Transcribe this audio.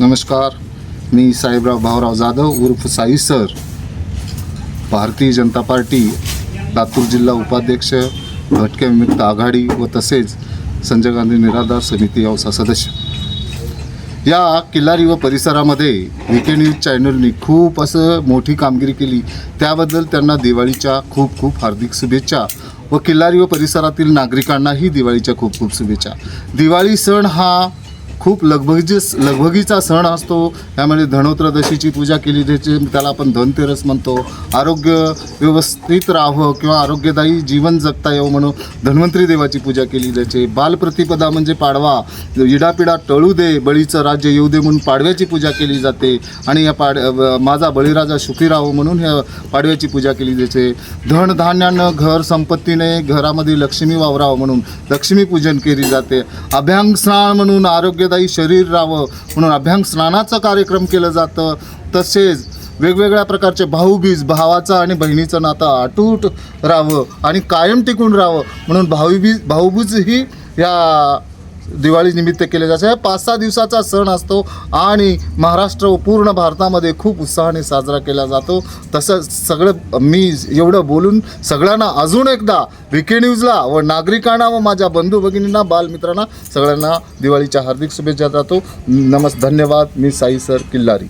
नमस्कार. मी साहेबराव भाऊराव जाधव उर्फ Sai sir. Bharatiya Janata party Latur जिल्हा उपाध्यक्ष भटके विमुक्त आघाडी व तसेच संजय गांधी निराधार समिती औसा सदस्य. या किल्लारी व परिसरामध्ये के न्यूज चॅनलनी खूप असं मोठी कामगिरी केली. त्याबद्दल त्यांना दिवाळीच्या खूप खूप हार्दिक शुभेच्छा व किल्लारी व परिसरातील नागरिकांनाही दिवाळीच्या खूप खूप शुभेच्छा. दिवाळी सण हा खूप लगबगी लगबगीचा सण असतो. त्यामध्ये धनोत्रदशीची पूजा केली त्याची त्याला आपण धनतेरस म्हणतो. आरोग्य व्यवस्थित राहावं किंवा आरोग्यदायी जीवन जगता येवं म्हणून धन्वंतरी देवाची पूजा केली जाते बालप्रतिपदा म्हणजे पाडवा. इडापिडा टळू दे बळीचं राज्य येऊ दे म्हणून पाडव्याची पूजा केली जाते. आणि या पाड माझा बळीराजा सुखी राहो म्हणून ह्या पाडव्याची पूजा केली जाते धनधान्यानं घर संपत्तीने घरामध्ये लक्ष्मी वावरावं म्हणून लक्ष्मीपूजन केली जाते. अभ्यांग स्नान म्हणून आरोग्यदायी शरीर राहावं म्हणून अभ्यंग स्नानाचं कार्यक्रम केलं जातं. तसेच वेगवेगळ्या प्रकारचे भाऊबीज भावाचं आणि बहिणीचं नातं अटूट राहावं आणि कायम टिकून राहावं म्हणून भाऊबीज भाऊबीज ही या दिवाळी निमित्त केले जाते. हा पाच सहा दिवसाचा सण असतो आणि महाराष्ट्र व पूर्ण भारतामध्ये खूप उत्साहाने साजरा केला जातो. तसंच सगळं मी एवढं बोलून सगळ्यांना अजून एकदा विके न्यूजला व नागरिकांना व माझ्या बंधू भगिनींना बालमित्रांना सगळ्यांना दिवाळीच्या हार्दिक शुभेच्छा जातो. नमस् धन्यवाद. मी साई सर किल्लारी.